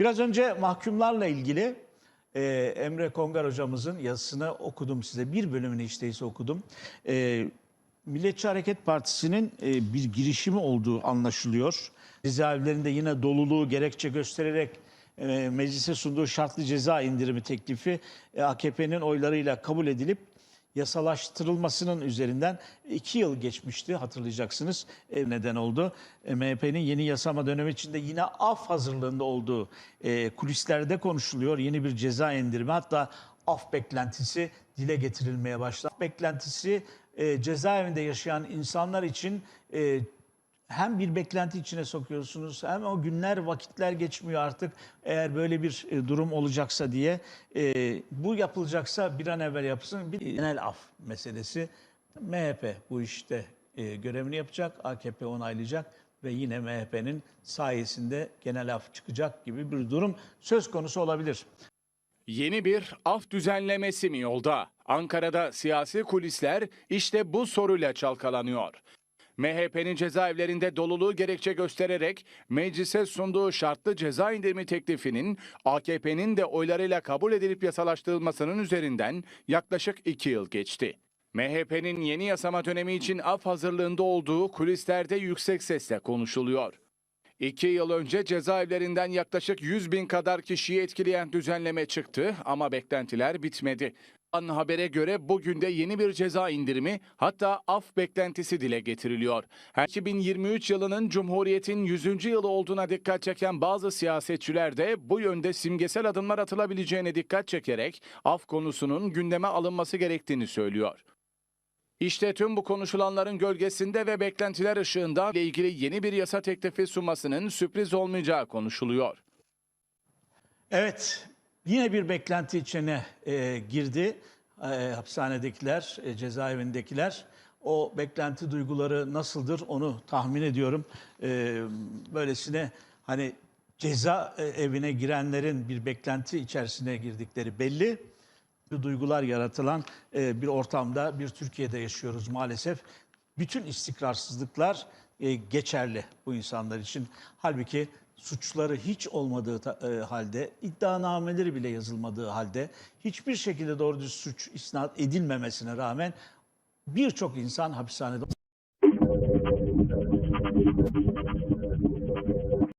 Biraz önce mahkumlarla ilgili e, Emre Kongar hocamızın yazısını okudum size. Bir bölümünü işte ise okudum. E, Milliyetçi Hareket Partisi'nin e, bir girişimi olduğu anlaşılıyor. Cezaevlerinde yine doluluğu gerekçe göstererek e, meclise sunduğu şartlı ceza indirimi teklifi e, AKP'nin oylarıyla kabul edilip yasalaştırılmasının üzerinden iki yıl geçmişti hatırlayacaksınız neden oldu. E, MHP'nin yeni yasama dönemi içinde yine af hazırlığında olduğu e, kulislerde konuşuluyor. Yeni bir ceza indirimi hatta af beklentisi dile getirilmeye başladı. Af beklentisi e, cezaevinde yaşayan insanlar için e, hem bir beklenti içine sokuyorsunuz hem o günler vakitler geçmiyor artık eğer böyle bir e, durum olacaksa diye E, bu yapılacaksa bir an evvel yapılsın bir genel af meselesi MHP bu işte e, görevini yapacak AKP onaylayacak ve yine MHP'nin sayesinde genel af çıkacak gibi bir durum söz konusu olabilir. Yeni bir af düzenlemesi mi yolda? Ankara'da siyasi kulisler işte bu soruyla çalkalanıyor. MHP'nin cezaevlerinde doluluğu gerekçe göstererek meclise sunduğu şartlı ceza indirimi teklifinin AKP'nin de oylarıyla kabul edilip yasalaştırılmasının üzerinden yaklaşık iki yıl geçti. MHP'nin yeni yasama dönemi için af hazırlığında olduğu kulislerde yüksek sesle konuşuluyor. İki yıl önce cezaevlerinden yaklaşık 100 bin kadar kişiyi etkileyen düzenleme çıktı ama beklentiler bitmedi. An habere göre bugün de yeni bir ceza indirimi hatta af beklentisi dile getiriliyor. Her 2023 yılının Cumhuriyet'in 100. yılı olduğuna dikkat çeken bazı siyasetçiler de bu yönde simgesel adımlar atılabileceğine dikkat çekerek af konusunun gündeme alınması gerektiğini söylüyor. İşte tüm bu konuşulanların gölgesinde ve beklentiler ışığında ile ilgili yeni bir yasa teklifi sunmasının sürpriz olmayacağı konuşuluyor. Evet, yine bir beklenti içine e, girdi e, hapishanedekiler, e, cezaevindekiler. O beklenti duyguları nasıldır onu tahmin ediyorum. E, böylesine hani ceza e, evine girenlerin bir beklenti içerisine girdikleri belli duygular yaratılan e, bir ortamda, bir Türkiye'de yaşıyoruz maalesef. Bütün istikrarsızlıklar e, geçerli bu insanlar için. Halbuki suçları hiç olmadığı ta, e, halde, iddianameleri bile yazılmadığı halde, hiçbir şekilde doğru düz suç isnat edilmemesine rağmen birçok insan hapishanede...